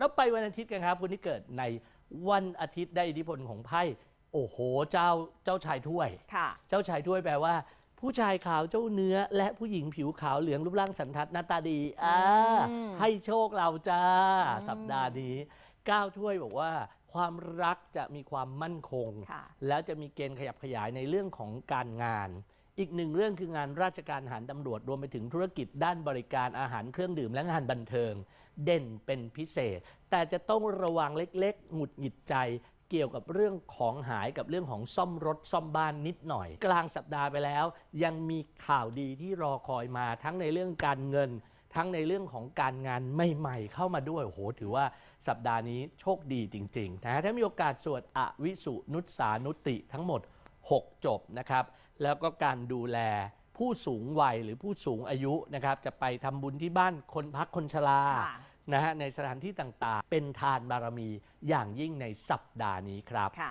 แล้วไปวันอาทิตย์กันครับคนที่เกิดในวันอาทิตย์ได้อิทธิพลของไพ่โอ้โหเจ้าเจ้าชายถ้วยค่ะเจ้าชายถ้วยแปลว่า ผู้ชายขาวเจ้าเนื้อ และผู้หญิงผิวขาวเหลืองรูปร่างสันทัดหน้าตาดีอ่าอืมให้โชคเราจ้าอืมสัปดาห์นี้ก้าวถ้วยบอกว่า ความรักจะมีความมั่นคงค่ะแล้วจะมีเกณฑ์ขยับขยายในเรื่องของการงาน อีกหนึ่งเรื่องคืองานราชการทหารตำรวจรวมไปถึงธุรกิจด้านบริการอาหารเครื่องดื่มและงานบันเทิง เด่นเป็นพิเศษ แต่จะต้องระวังเล็กๆ หงุดหงิดใจเกี่ยวกับเรื่องของหายกับเรื่องของซ่อมรถซ่อมบ้านนิดหน่อย กลางสัปดาห์ไปแล้ว ยังมีข่าวดีที่รอคอยมาทั้งในเรื่องการเงิน ทั้งในเรื่องของการงานใหม่ๆ เข้ามาด้วยโหถือว่าสัปดาห์นี้โชคดีจริงๆนะถ้ามีโอกาสสวดอวิสุนุตสานุติทั้งหมด 6 จบนะครับ แล้วก็การดูแลผู้สูงวัยหรือผู้สูงอายุนะครับ จะไปทำบุญที่บ้านคนพักคนชราค่ะนะฮะในสถานที่ต่างๆ เป็นทานบารมีอย่างยิ่งในสัปดาห์นี้ครับค่ะ